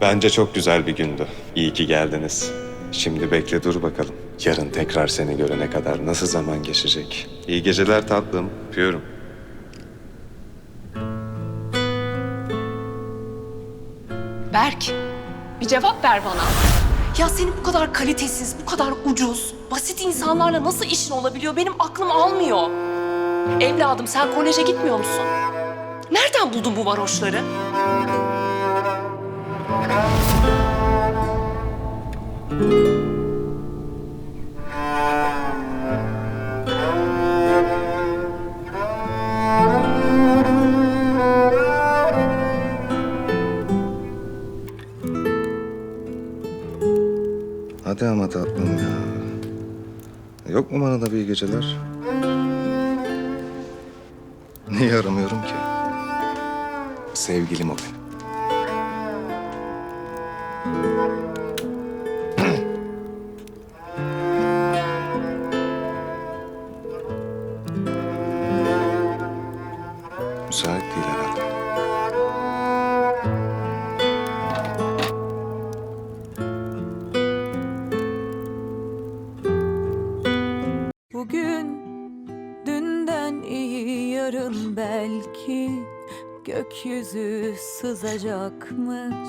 Bence çok güzel bir gündü. İyi ki geldiniz. Şimdi bekle dur bakalım. Yarın tekrar seni görene kadar nasıl zaman geçecek? İyi geceler tatlım. Öpüyorum. Berk, bir cevap ver bana. Ya senin bu kadar kalitesiz, bu kadar ucuz, basit insanlarla nasıl işin olabiliyor benim aklım almıyor. Evladım sen koleje gitmiyor musun? Nereden buldun bu varoşları? Hadi ama tatlım ya. Yok mu bana da bir geceler? Niye aramıyorum ki? Sevgilim o benim. Müsait değil herhalde. Bugün dünden iyi yarın belki gökyüzü sızacakmış